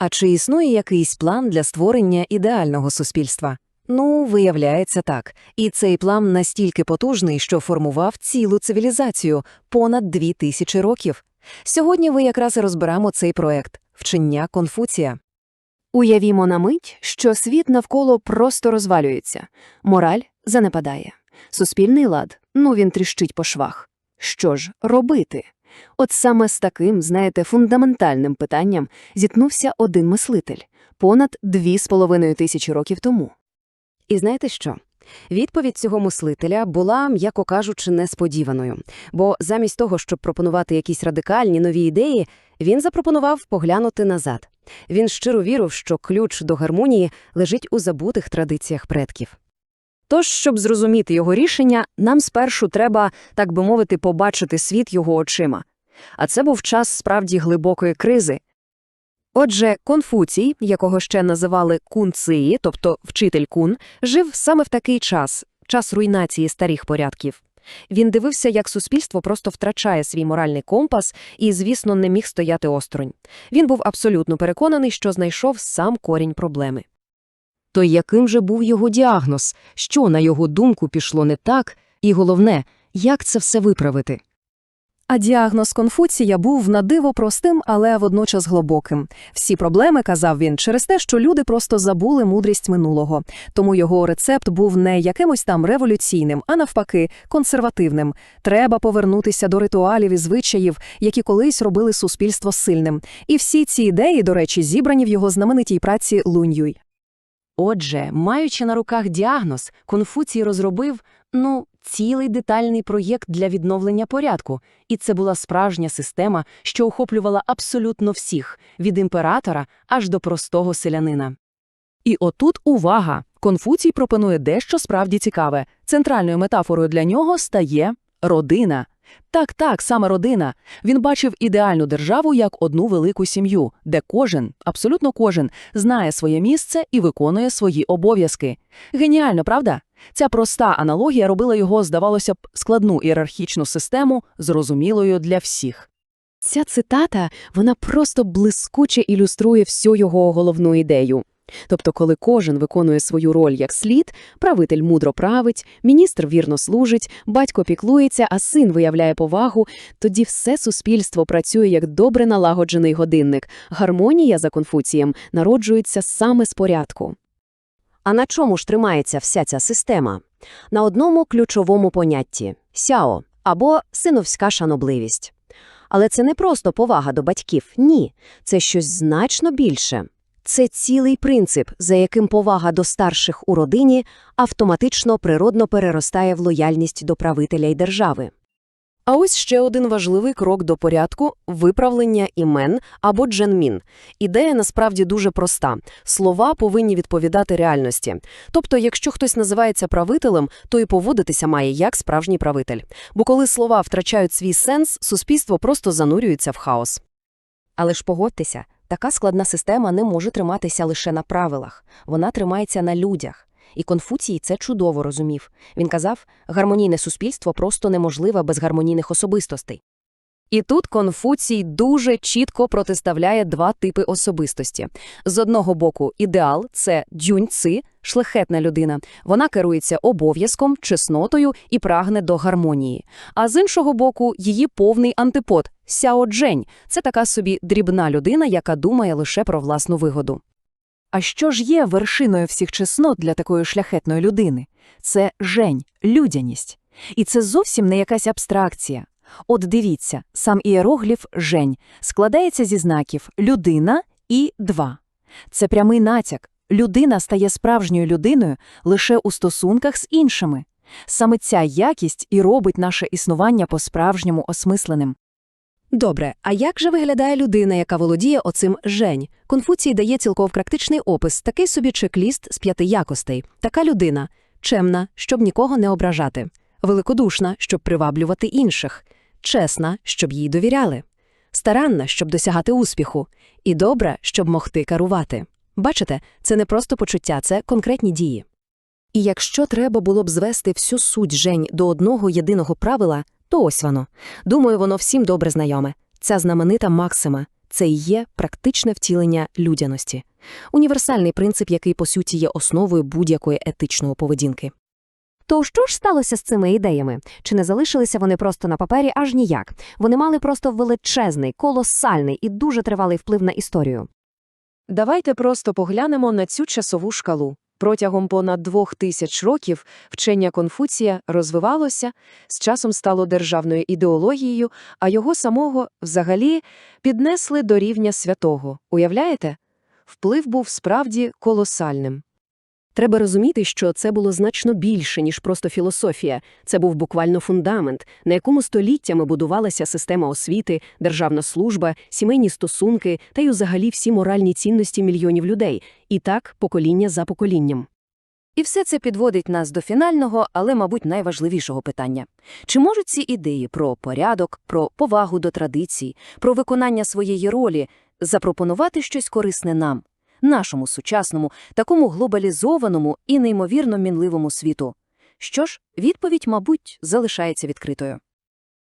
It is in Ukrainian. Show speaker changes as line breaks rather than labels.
А чи існує якийсь план для створення ідеального суспільства? Ну, виявляється так. І цей план настільки потужний, що формував цілу цивілізацію понад дві тисячі років. Сьогодні ви якраз і розберемо цей проект вчення Конфуція.
Уявімо на мить, що світ навколо просто розвалюється, мораль занепадає, суспільний лад, ну він тріщить по швах. Що ж робити? От саме з таким, знаєте, фундаментальним питанням зіткнувся один мислитель понад дві з половиною тисячі років тому.
І знаєте що? Відповідь цього мислителя була, м'яко кажучи, несподіваною. Бо замість того, щоб пропонувати якісь радикальні нові ідеї, він запропонував поглянути назад. Він щиро вірив, що ключ до гармонії лежить у забутих традиціях предків. Тож, щоб зрозуміти його рішення, нам спершу треба, так би мовити, побачити світ його очима. А це був час справді глибокої кризи. Отже, Конфуцій, якого ще називали Кунції, тобто вчитель кун, жив саме в такий час, час руйнації старих порядків. Він дивився, як суспільство просто втрачає свій моральний компас і, звісно, не міг стояти осторонь. Він був абсолютно переконаний, що знайшов сам корінь проблеми. То яким же був його діагноз? Що, на його думку, пішло не так? І головне, як це все виправити?
А діагноз Конфуція був надиво простим, але водночас глибоким. Всі проблеми, казав він, через те, що люди просто забули мудрість минулого. Тому його рецепт був не якимось там революційним, а навпаки, консервативним. Треба повернутися до ритуалів і звичаїв, які колись робили суспільство сильним. І всі ці ідеї, до речі, зібрані в його знаменитій праці Луньюй.
Отже, маючи на руках діагноз, Конфуцій розробив, ну, цілий детальний проєкт для відновлення порядку. І це була справжня система, що охоплювала абсолютно всіх, від імператора аж до простого селянина.
І отут увага! Конфуцій пропонує дещо справді цікаве. Центральною метафорою для нього стає родина. Так, так, саме родина. Він бачив ідеальну державу як одну велику сім'ю, де кожен, абсолютно кожен, знає своє місце і виконує свої обов'язки. Геніально, правда? Ця проста аналогія робила його, здавалося б, складну ієрархічну систему зрозумілою для всіх.
Ця цитата, вона просто блискуче ілюструє всю його головну ідею. Тобто, коли кожен виконує свою роль як слід, правитель мудро править, міністр вірно служить, батько піклується, а син виявляє повагу, тоді все суспільство працює як добре налагоджений годинник. Гармонія за Конфуцієм народжується саме з порядку.
А на чому ж тримається вся ця система? На одному ключовому понятті – сяо, або синовська шанобливість. Але це не просто повага до батьків, ні, це щось значно більше. Це цілий принцип, за яким повага до старших у родині автоматично природно переростає в лояльність до правителя й держави. А ось ще один важливий крок до порядку – виправлення імен або дженмін. Ідея насправді дуже проста. Слова повинні відповідати реальності. Тобто, якщо хтось називається правителем, то і поводитися має як справжній правитель. Бо коли слова втрачають свій сенс, суспільство просто занурюється в хаос. Але ж погодьтеся, така складна система не може триматися лише на правилах. Вона тримається на людях. І Конфуцій це чудово розумів. Він казав, гармонійне суспільство просто неможливе без гармонійних особистостей. І тут Конфуцій дуже чітко протиставляє два типи особистості. З одного боку, ідеал – це дзюнь-ци, шляхетна людина. Вона керується обов'язком, чеснотою і прагне до гармонії. А з іншого боку, її повний антипод – сяо-джень. Це така собі дрібна людина, яка думає лише про власну вигоду.
А що ж є вершиною всіх чеснот для такої шляхетної людини? Це жень, людяність. І це зовсім не якась абстракція. От дивіться, сам ієрогліф «жень» складається зі знаків «людина» і «два». Це прямий натяк. Людина стає справжньою людиною лише у стосунках з іншими. Саме ця якість і робить наше існування по-справжньому осмисленим.
Добре, а як же виглядає людина, яка володіє оцим «жень»? Конфуцій дає цілков практичний опис, такий собі чек-ліст з п'яти якостей. Така людина – чемна, щоб нікого не ображати, великодушна, щоб приваблювати інших, чесна, щоб їй довіряли, старанна, щоб досягати успіху, і добра, щоб могти керувати. Бачите, це не просто почуття, це конкретні дії. І якщо треба було б звести всю суть «жень» до одного єдиного правила, то ось воно. Думаю, воно всім добре знайоме. Ця знаменита максима
Це і є практичне втілення людяності. Універсальний принцип, який, по суті, є основою будь-якої етичної поведінки.
То що ж сталося з цими ідеями? Чи не залишилися вони просто на папері аж ніяк? Вони мали просто величезний, колосальний і дуже тривалий вплив на історію.
Давайте просто поглянемо на цю часову шкалу. Протягом понад двох тисяч років вчення Конфуція розвивалося, з часом стало державною ідеологією, а його самого, взагалі, піднесли до рівня святого. Уявляєте? Вплив був справді колосальним. Треба розуміти, що це було значно більше, ніж просто філософія. Це був буквально фундамент, на якому століттями будувалася система освіти, державна служба, сімейні стосунки та й взагалі всі моральні цінності мільйонів людей. І так, покоління за поколінням.
І все це підводить нас до фінального, але, мабуть, найважливішого питання. Чи можуть ці ідеї про порядок, про повагу до традицій, про виконання своєї ролі запропонувати щось корисне нам, нашому сучасному, такому глобалізованому і неймовірно мінливому світу? Що ж, відповідь, мабуть, залишається відкритою.